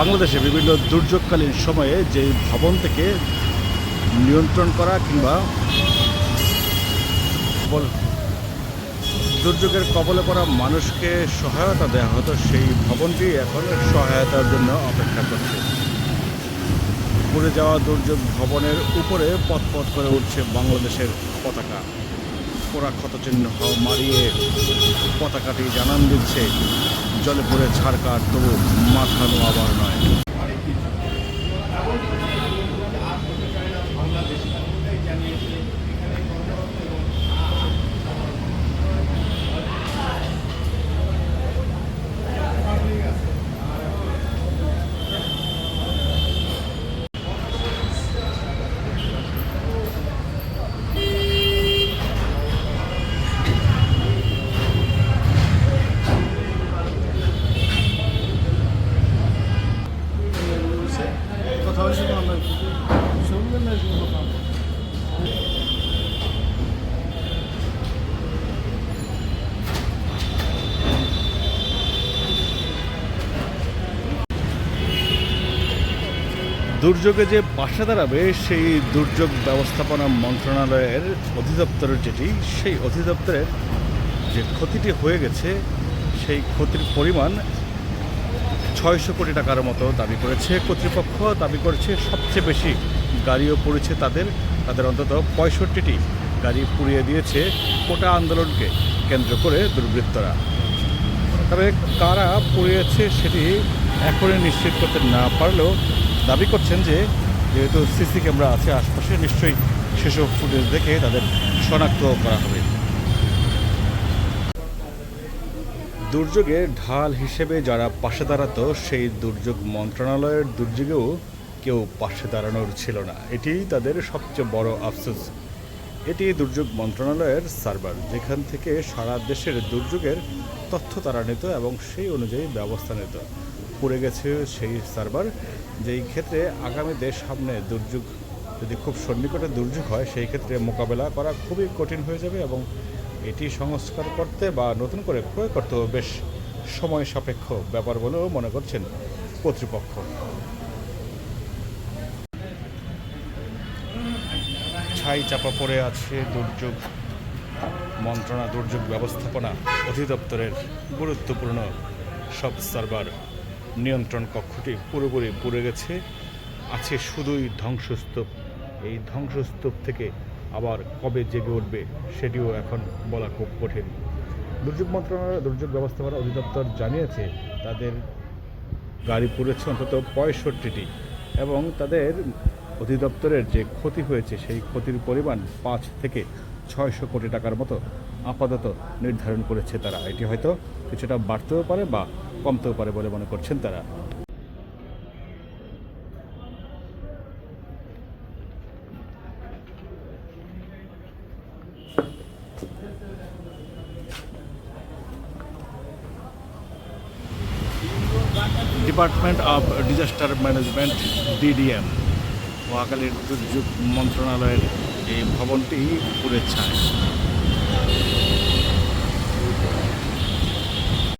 বাংলাদেশে বিভিন্ন দুর্যোগকালীন সময়ে যে ভবন থেকে নিয়ন্ত্রণ করা কিংবা দুর্যোগের কবলে পড়া মানুষকে সহায়তা দেওয়া হতো, সেই ভবনটি এখন সহায়তার জন্য অপেক্ষা করছে। পুড়ে যাওয়া দুর্যোগ ভবনের উপরে পথ পথ করে উঠছে বাংলাদেশের পতাকা। পোড়া ক্ষতচিহ্ন মারিয়ে পতাকাটি জানান দিচ্ছে জলে পড়ে ছাড়কার তবু মাথানো আবার নয়। দুর্যোগে যে পাশে দাঁড়াবে, সেই দুর্যোগ ব্যবস্থাপনা মন্ত্রণালয়ের অধিদপ্তরের যেটি, সেই অধিদপ্তরের যে ক্ষতিটি হয়ে গেছে, সেই ক্ষতির পরিমাণ ছয়শো কোটি টাকার মতো দাবি করেছে। কর্তৃপক্ষ দাবি করেছে, সবচেয়ে বেশি গাড়িও পড়েছে তাদের। তাদের অন্তত পঁয়ষট্টিটি গাড়ি পুড়িয়ে দিয়েছে কোটা আন্দোলনকে কেন্দ্র করে দুর্বৃত্তরা। তবে কারা পুড়িয়েছে সেটি এখনই নিশ্চিত করতে না পারলেও দাবি করছেন যে, যেহেতু সিসি ক্যামেরা আছে আশপাশে, নিশ্চয়ই সেসব ফুটেজ দেখে তাদের শনাক্ত করা হবে। দুর্যোগে ঢাল হিসেবে যারা পাশে দাঁড়াতো, সেই দুর্যোগ মন্ত্রণালয়ের দুর্যোগেও কেউ পাশে দাঁড়ানোর ছিল না। এটি তাদের সবচেয়ে বড় আফসোস। এটি দুর্যোগ মন্ত্রণালয়ের সার্ভার, যেখান থেকে সারা দেশের দুর্যোগের তথ্য তারা নিত এবং সেই অনুযায়ী ব্যবস্থা নিত। পড়ে গেছে সেই সার্ভার, যেই ক্ষেত্রে আগামী দেশ সামনে দুর্যোগ, যদি খুব সন্নিকটে দুর্যোগ হয়, সেই ক্ষেত্রে মোকাবেলা করা খুবই কঠিন হয়ে যাবে এবং এটি সংস্কার করতে বা নতুন করে ক্রয় করতেও বেশ সময় সাপেক্ষ ব্যাপার বলেও মনে করছেন কর্তৃপক্ষ। ছাই চাপা পড়ে আছে দুর্যোগ মন্ত্রণা, দুর্যোগ ব্যবস্থাপনা অধিদপ্তরের গুরুত্বপূর্ণ সব সার্ভার নিয়ন্ত্রণ কক্ষটি পুরোপুরি পুড়ে গেছে। আছে শুধুই ধ্বংসস্তূপ। এই ধ্বংসস্তূপ থেকে আবার কবে জেগে উঠবে সেটিও এখন বলা খুব কঠিন। দুর্যোগ মন্ত্রণালয়, দুর্যোগ ব্যবস্থাপনা অধিদপ্তর জানিয়েছে, তাদের গাড়ি পুড়েছে অন্তত পঁয়ষট্টিটি এবং তাদের অধিদপ্তরের যে ক্ষতি হয়েছে সেই ক্ষতির পরিমাণ পাঁচ থেকে ছয়শো কোটি টাকার মতো আপাতত নির্ধারণ করেছে তারা। এটি হয়তো কিছুটা বাড়তেও পারে বা কমতেও পারে বলে মনে করছেন তারা। Department of disaster management DDM মহাকালীর দুর্যোগ মন্ত্রণালয়ের এই ভবনটি পুরে ছায়।